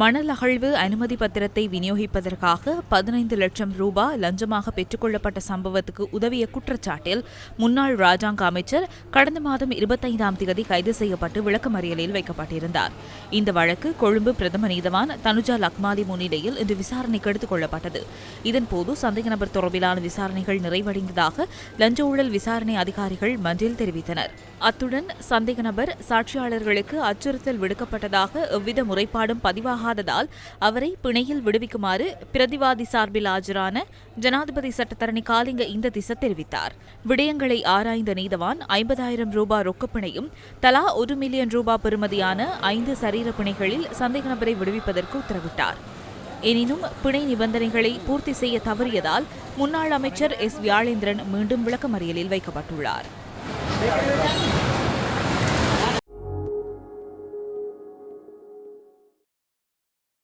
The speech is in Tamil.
மணல் அகழ்வு அனுமதி பத்திரத்தை விநியோகிப்பதற்காக பதினைந்து லட்சம் ரூபாய் லஞ்சமாக பெற்றுக்கொள்ளப்பட்ட சம்பவத்துக்கு உதவிய குற்றச்சாட்டில் முன்னாள் ராஜாங்க அமைச்சர் கடந்த மாதம் இருபத்தைந்தாம் தேதி கைது செய்யப்பட்டு விளக்கமறியலில் வைக்கப்பட்டிருந்தார். இந்த வழக்கு கொழும்பு பிரதம நீதவான் தனுஜா லக்மாதி முன்னிலையில் இன்று விசாரணைக்கு எடுத்துக் கொள்ளப்பட்டது. இதன்போது சந்தேக நபர் தொடர்பிலான விசாரணைகள் நிறைவடைந்ததாக லஞ்ச ஊழல் விசாரணை அதிகாரிகள் மன்றில் தெரிவித்தனர். அத்துடன் சந்தேக நபர் சாட்சியாளர்களுக்கு அச்சுறுத்தல் விடுக்கப்பட்டதாக எவ்வித முறைப்பாடும் பதிவாக ஆகாததால் அவரை பிணையில் விடுவிக்குமாறு பிரதிவாதி சார்பில் ஆஜரான ஜனாதிபதி சட்டத்தரணி காலிங்க இந்த திசை தெரிவித்தார். விடயங்களை ஆராய்ந்த நீதவான் ஐம்பதாயிரம் ரூபாய் ரொக்கப்பிணையும் தலா ஒரு மில்லியன் ரூபாய் பெறுமதியான ஐந்து சரீர பிணைகளில் சந்தேக நபரை விடுவிப்பதற்கு உத்தரவிட்டார். எனினும் பிணை நிபந்தனைகளை பூர்த்தி செய்ய தவறியதால் முன்னாள் அமைச்சர் எஸ் வியாழேந்திரன் மீண்டும் விளக்கமறியலில் வைக்கப்பட்டுள்ளார்.